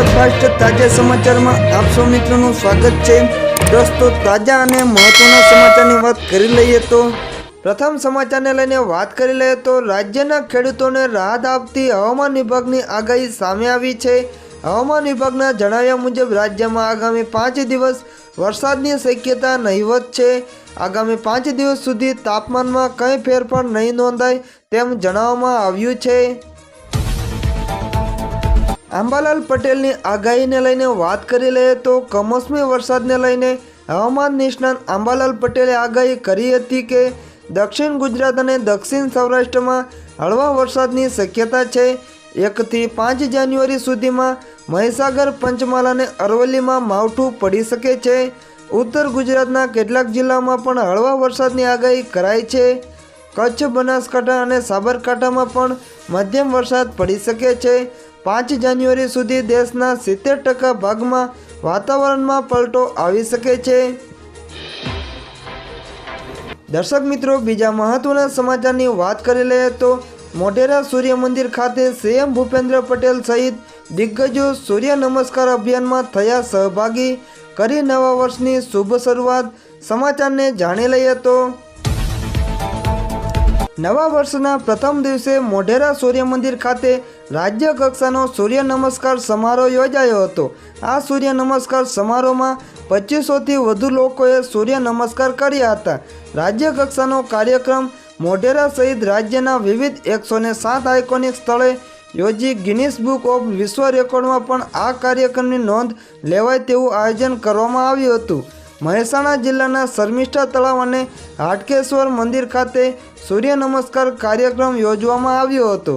Superfast તાજા સમાચારમાં આપ સૌ મિત્રોનું સ્વાગત છે. દોસ્તો, તાજા અને મહત્વના સમાચારની વાત કરી લઈએ તો પ્રથમ સમાચારને લઈને વાત કરી લઈએ તો રાજ્યના ખેડૂતોને રાહત આપતી હવામાન વિભાગની આગાહી સામે આવી છે. હવામાન વિભાગના જણાવ્યા મુજબ રાજ્યમાં આગામી પાંચ દિવસ વરસાદની શક્યતા નહીવત છે. આગામી પાંચ દિવસ સુધી તાપમાનમાં કંઈ ફેરફાર નહીં નોંધાય તેમ જણાવવામાં આવ્યું છે. આંબાલાલ પટેલની આગાહીને લઈને વાત કરી લઈએ તો કમોસમી વરસાદને લઈને હવામાન નિષ્ણાત આંબાલાલ પટેલે આગાહી કરી હતી કે દક્ષિણ ગુજરાત અને દક્ષિણ સૌરાષ્ટ્રમાં હળવા વરસાદની શક્યતા છે. એકથી પાંચ જાન્યુઆરી સુધીમાં મહીસાગર, પંચમહાલ અને અરવલ્લીમાં માવઠું પડી શકે છે. ઉત્તર ગુજરાતના કેટલાક જિલ્લામાં પણ હળવા વરસાદની આગાહી કરાઈ છે. કચ્છ, બનાસકાંઠા અને સાબરકાંઠામાં પણ મધ્યમ વરસાદ પડી શકે છે. પાંચ જાન્યુઆરી સુધી દેશના સિત્તેર ટકા ભાગમાં વાતાવરણમાં પલટો આવી શકે છે. દર્શક મિત્રો, બીજા મહત્વના સમાચારની વાત કરી લઈએ તો મોઢેરા સૂર્ય મંદિર ખાતે સીએમ ભૂપેન્દ્ર પટેલ સહિત દિગ્ગજો સૂર્ય નમસ્કાર અભિયાનમાં થયા સહભાગી કરી નવા વર્ષની શુભ શરૂઆત. સમાચારને જાણી લઈએ તો નવા વર્ષના પ્રથમ દિવસે મોઢેરા સૂર્ય મંદિર ખાતે રાજ્ય કક્ષાનો સૂર્ય નમસ્કાર સમારોહ યોજાયો હતો. આ સૂર્ય નમસ્કાર સમારોહમાં પચીસોથી વધુ લોકોએ સૂર્ય નમસ્કાર કર્યા હતા. રાજ્ય કક્ષાનો કાર્યક્રમ મોઢેરા સહિત રાજ્યના વિવિધ એકસો ને સાત આઇકોનિક સ્થળે યોજી ગિનિસ બુક ઓફ વિશ્વ રેકોર્ડમાં પણ આ કાર્યક્રમની નોંધ લેવાય તેવું આયોજન કરવામાં આવ્યું હતું. મહેસાણા જિલ્લાના શર્મિષ્ઠા તળાવ અને હાટકેશ્વર મંદિર ખાતે સૂર્ય નમસ્કાર કાર્યક્રમ યોજવામાં આવ્યો હતો.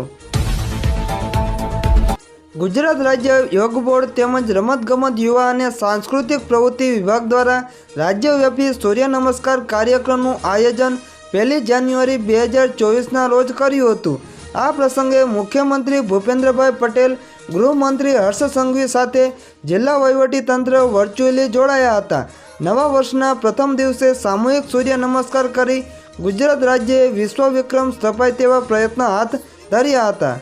ગુજરાત રાજ્ય યોગ બોર્ડ તેમજ રમતગમત યુવા અને સાંસ્કૃતિક પ્રવૃત્તિ વિભાગ દ્વારા રાજ્યવ્યાપી સૂર્ય નમસ્કાર કાર્યક્રમનું આયોજન પહેલી જાન્યુઆરી બે હજાર ચોવીસના રોજ કર્યું હતું. આ પ્રસંગે મુખ્યમંત્રી ભૂપેન્દ્રભાઈ પટેલ, ગૃહમંત્રી હર્ષ સંઘવી સાથે જિલ્લા વહીવટીતંત્ર વર્ચ્યુઅલી જોડાયા હતા. નવા વર્ષના પ્રથમ દિવસે સામૂહિક સૂર્ય નમસ્કાર કરી ગુજરાત રાજ્યએ વિશ્વ વિક્રમ સ્થપાય તેવા પ્રયત્નો હાથ ધર્યા હતા.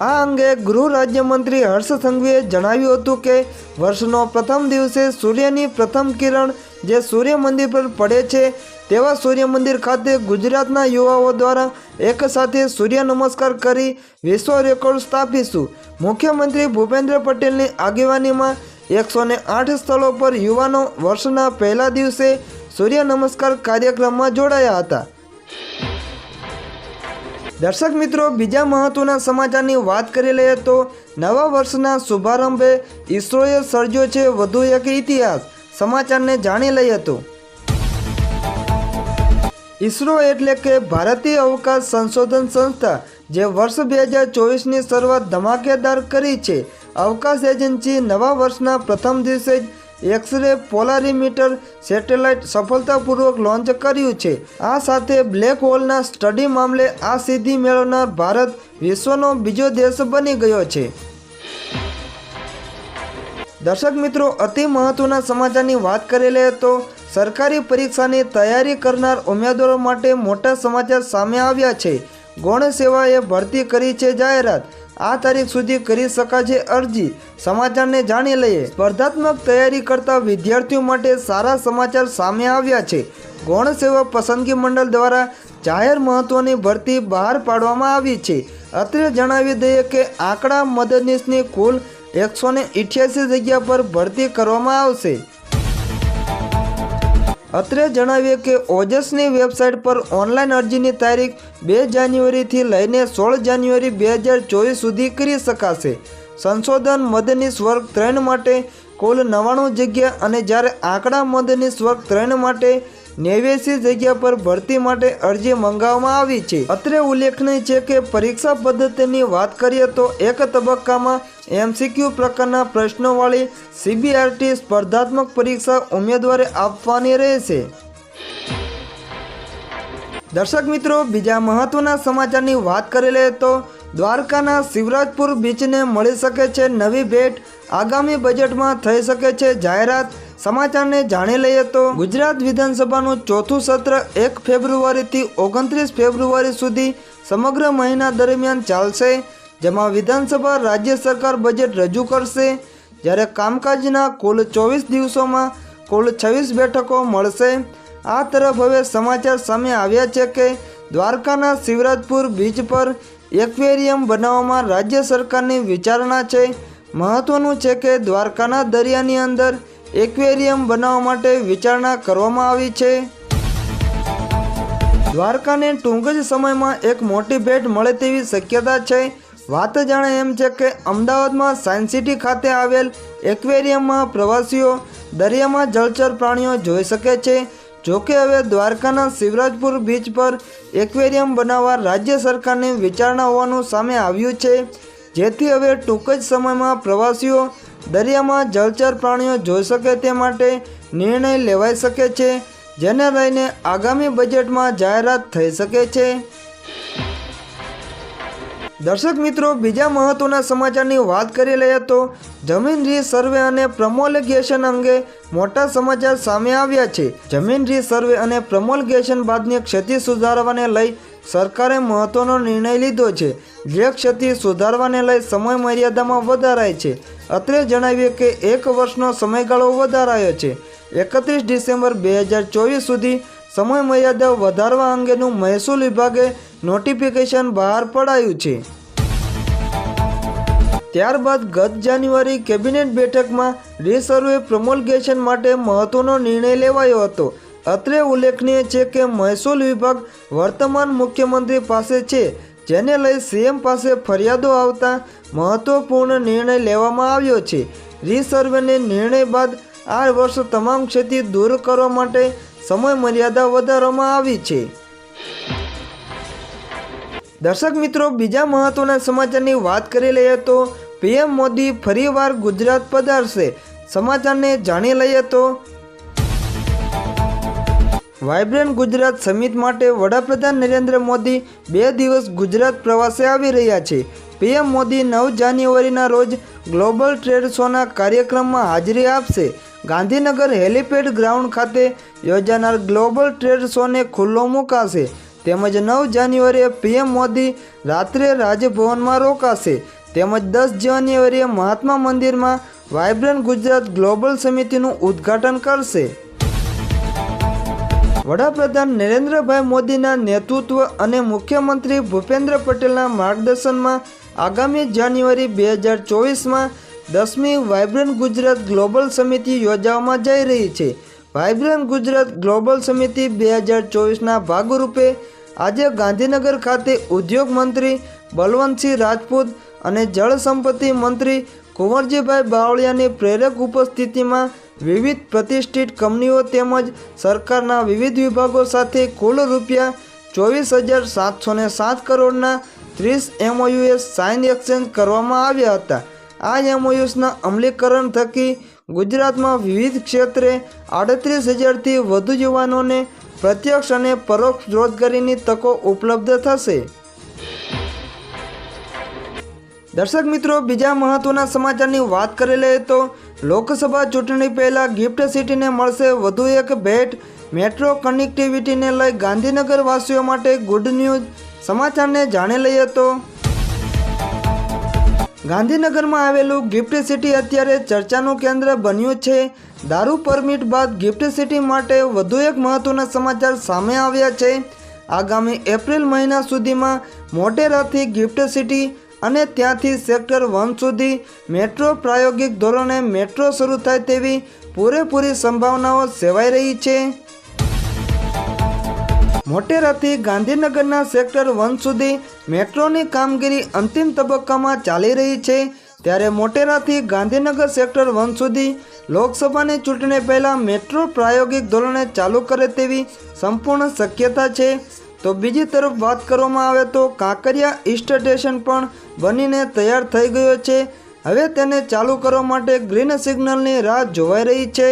આ અંગે ગૃહ રાજ્યમંત્રી હર્ષ સંઘવીએ જણાવ્યું હતું કે, વર્ષનો પ્રથમ દિવસે સૂર્યની પ્રથમ કિરણ જે સૂર્ય મંદિર પર પડે છે, તેવા સૂર્ય મંદિર ખાતે ગુજરાતના યુવાઓ દ્વારા એક સાથે સૂર્ય નમસ્કાર કરી વિશ્વ રેકોર્ડ સ્થાપીશું. મુખ્યમંત્રી ભૂપેન્દ્ર પટેલની આગેવાનીમાં એકસો ને આઠ સ્થળો પર યુવાનો વર્ષના પહેલા દિવસે સૂર્ય નમસ્કાર કાર્યક્રમમાં જોડાયા હતા. દર્શક મિત્રો, બીજા મહત્વના સમાચારની વાત કરી લઈએ તો નવા વર્ષના શુભારંભે ઈસરોએ સર્જ્યો છે વધુ એક ઇતિહાસ. સમાચારને જાણી લઈએ તો. ઈસરો એટલે કે ભારતીય અવકાશ સંશોધન સંસ્થા જે વર્ષ બે હજાર ચોવીસની શરૂઆત ધમાકેદાર કરી છે. અવકાશ એજન્સી નવા વર્ષના પ્રથમ દિવસે જ એક્સરે પોલારીમીટર સેટેલાઇટ સફળતાપૂર્વક લોન્ચ કર્યું છે. આ સાથે બ્લેક હોલના સ્ટડી મામલે આ સિદ્ધિ મેળવનાર ભારત વિશ્વનો બીજો દેશ બની ગયો છે. દર્શક મિત્રો, અતિ મહત્વના સમાચારની વાત કરી લે તો સરકારી પરીક્ષાની તૈયારી કરનાર ઉમેદવારો માટે મોટા સમાચાર સામે આવ્યા છે. ગૌણ સેવાએ ભરતી કરી છે જાહેરાત. આ તારીખ સુધી કરી શકાશે અરજી. સમાચારને જાણી લઈએ. સ્પર્ધાત્મક તૈયારી કરતા વિદ્યાર્થીઓ માટે સારા સમાચાર સામે આવ્યા છે. ગૌણ સેવા પસંદગી મંડળ દ્વારા જાહેર મહત્વની ભરતી બહાર પાડવામાં આવી છે. અત્રે જણાવી દઈએ કે આંકડા મદદનીશની કુલ એકસો ને જગ્યા પર ભરતી કરવામાં આવશે. અત્રે જણાવીએ કે ઓજસની વેબસાઇટ પર ઓનલાઈન અરજીની તારીખ બે જાન્યુઆરીથી લઈને સોળ જાન્યુઆરી બે હજાર ચોવીસ સુધી કરી શકાશે. સંશોધન મદનીશ વર્ગ ત્રણ માટે, કુલ નવ્વાણું જગ્યા અને જ્યારે આંકડા મદનીશ વર્ગ ત્રણ માટે નેવ્યાસી જગ્યા પર ભરતી માટે અરજી મંગાવવામાં આવી છે. અત્રે ઉલ્લેખનીય છે કે પરીક્ષા પદ્ધતિની વાત કરીએ તો એક તબક્કામાં એમસીક્યુ પ્રકારના પ્રશ્નોવાળી સીબીઆરટી સ્પર્ધાત્મક પરીક્ષા ઉમેદવારે આપવાની રહેશે. દર્શક મિત્રો, બીજા મહત્વના સમાચારની વાત કરી લઈએ તો દ્વારકાના શિવરાજપુર બીચને મળી શકે છે નવી ભેટ. આગામી બજેટમાં થઈ શકે છે જાહેરાત. સમાચારને જાણી લઈએ તો ગુજરાત વિધાનસભાનું ચોથું સત્ર એક ફેબ્રુઆરીથી ઓગણત્રીસ ફેબ્રુઆરી સુધી સમગ્ર મહિના દરમિયાન ચાલશે, જેમાં વિધાનસભા રાજ્ય સરકાર બજેટ રજૂ કરશે. જ્યારે કામકાજના કુલ ચોવીસ દિવસોમાં કુલ છવ્વીસ બેઠકો મળશે. આ તરફ હવે સમાચાર સામે આવ્યા છે કે દ્વારકાના શિવરાજપુર બીચ પર એક્વેરિયમ બનાવવામાં રાજ્ય સરકારની વિચારણા છે. મહત્વનું છે કે દ્વારકાના દરિયાની અંદર એક્વેરિયમ બનાવવા માટે વિચારણા કરવામાં આવી છે. દ્વારકાને ટૂંક જ સમયમાં એક મોટી ભેટ મળે તેવી શક્યતા છે. વાત જાણે એમ છે કે અમદાવાદમાં સાયન્સ સિટી ખાતે આવેલ એક્વેરિયમમાં પ્રવાસીઓ દરિયામાં જળચર પ્રાણીઓ જોઈ શકે છે. જોકે હવે દ્વારકાના શિવરાજપુર બીચ પર એક્વેરિયમ બનાવવા રાજ્ય સરકારની વિચારણા હોવાનું સામે આવ્યું છે. જેથી હવે ટૂંક જ સમયમાં પ્રવાસીઓ દરિયામાં જળચર પ્રાણીઓ જોઈ શકે તે માટે નિર્ણય લેવાઈ શકે છે, જેને લઈને આગામી બજેટમાં જાહેરાત થઈ શકે છે. દર્શક મિત્રો, બીજા મહત્વના સમાચારની વાત કરી લઈએ તો જમીન રી સર્વે અને પ્રમોલગેશન અંગે મોટા સમાચાર સામે આવ્યા છે. જમીન રી સર્વે અને પ્રમોલગેશન બાદની ક્ષતિ સુધારવાને લઈ સરકારે મહત્વનો નિર્ણય લીધો છે. જે ક્ષતિ સુધારવાને લઈ સમય મર્યાદામાં વધારાય છે. અત્રે જણાવ્યું કે એક વર્ષનો સમયગાળો વધારાયો છે. એકત્રીસ ડિસેમ્બર બે હજાર ચોવીસ સુધી સમય મર્યાદા વધારવા અંગેનું મહેસૂલ વિભાગે નોટિફિકેશન બહાર પડાયું છે. ત્યારબાદ ગત જાન્યુઆરી કેબિનેટ બેઠકમાં રીસર્વે પ્રમોલગેશન માટે મહત્વનો નિર્ણય લેવાયો હતો. અત્રે ઉલ્લેખનીય છે કે મહેસૂલ વિભાગ વર્તમાન મુખ્યમંત્રી પાસે છે, જેને લઈ સીએમ પાસે ફરિયાદો આવતા મહત્વપૂર્ણ નિર્ણય લેવામાં આવ્યો છે. રીસર્વેને નિર્ણય બાદ આ વર્ષ તમામ ક્ષતિ દૂર કરવા માટે સમય મર્યાદા વધારવામાં આવી છે. દર્શક મિત્રો, બીજા મહત્વના સમાચારની વાત કરી લઈએ તો પીએમ મોદી ફરીવાર ગુજરાત પધારશે. સમાચારને જાણી લઈએ તો વાઇબ્રન્ટ ગુજરાત સમિટ માટે વડાપ્રધાન નરેન્દ્ર મોદી બે દિવસ ગુજરાત પ્રવાસે આવી રહ્યા છે. પીએમ મોદી નવ જાન્યુઆરીના રોજ ગ્લોબલ ટ્રેડ શોના કાર્યક્રમમાં હાજરી આપશે. ગાંધીનગર હેલિપેડ ગ્રાઉન્ડ ખાતે યોજાનાર ગ્લોબલ ટ્રેડ શોને ખુલ્લો મુકાશે. તેમજ નવ જાન્યુઆરીએ પીએમ મોદી રાત્રે રાજભવનમાં રોકાશે. તેમજ દસ જાન્યુઆરીએ મહાત્મા મંદિરમાં વાઇબ્રન્ટ ગુજરાત ગ્લોબલ સમિતિનું ઉદ્ઘાટન કરશે. વડાપ્રધાન નરેન્દ્રભાઈ મોદીના નેતૃત્વ અને મુખ્યમંત્રી ભૂપેન્દ્ર પટેલના માર્ગદર્શનમાં આગામી જાન્યુઆરી બે હજાર ચોવીસમાં દસમી વાઇબ્રન્ટ ગુજરાત ગ્લોબલ સમિતિ યોજાવામાં જઈ રહી છે. વાઇબ્રન્ટ ગુજરાત ગ્લોબલ સમિતિ બે હજાર ચોવીસના ભાગરૂપે આજે ગાંધીનગર ખાતે ઉદ્યોગ મંત્રી બલવંતસિંહ રાજપૂત અને જળ સંપત્તિ મંત્રી કુંવરજીભાઈ બાવળિયાની પ્રેરક ઉપસ્થિતિમાં વિવિધ પ્રતિષ્ઠિત કંપનીઓ તેમજ સરકારના વિવિધ વિભાગો સાથે કુલ રૂપિયા ચોવીસ હજાર સાતસો સાત કરોડના ત્રીસ એમઓયુએસ સાઇન એક્સચેન્જ કરવામાં આવ્યા હતા. આ એમઓયુસના અમલીકરણ થકી ગુજરાતમાં વિવિધ ક્ષેત્રે આડત્રીસ હજારથી વધુ યુવાનોને પ્રત્યક્ષ અને પરોક્ષ રોજગારીની તકો ઉપલબ્ધ થશે. દર્શક મિત્રો, બીજા મહત્વના સમાચારની વાત કરી લઈએ તો લોકસભા ચૂંટણી પહેલાં ગિફ્ટ સિટીને મળશે વધુ એક ભેટ. મેટ્રો કનેક્ટિવિટીને લઈ ગાંધીનગર વાસીઓ માટે ગુડ ન્યૂઝ. સમાચારને જાણી લઈએ તો ગાંધીનગરમાં આવેલું ગિફ્ટ સિટી અત્યારે ચર્ચાનું કેન્દ્ર બન્યું છે. દારૂ પરમિટ બાદ ગિફ્ટ સિટી માટે વધુ એક મહત્વના સમાચાર સામે આવ્યા છે. આગામી એપ્રિલ મહિના સુધીમાં મોટેરાથી ગિફ્ટ સિટી અને ત્યાંથી સેક્ટર વન સુધી મેટ્રો પ્રાયોગિક ધોરણે મેટ્રો શરૂ થાય તેવી પૂરેપૂરી સંભાવનાઓ સેવાઈ રહી છે. મોટેરાથી ગાંધીનગરના સેક્ટર વન સુધી મેટ્રોની કામગીરી અંતિમ તબક્કામાં ચાલી રહી છે. ત્યારે મોટેરાથી ગાંધીનગર સેક્ટર વન સુધી લોકસભાની ચૂંટણી પહેલાં મેટ્રો પ્રાયોગિક ધોરણે ચાલુ કરે તેવી સંપૂર્ણ શક્યતા છે. તો બીજી તરફ વાત કરવામાં આવે તો કાંકરિયા ઈસ્ટ સ્ટેશન પણ બનીને તૈયાર થઈ ગયો છે. હવે તેને ચાલુ કરવા માટે ગ્રીન સિગ્નલની રાહ જોવાઈ રહી છે.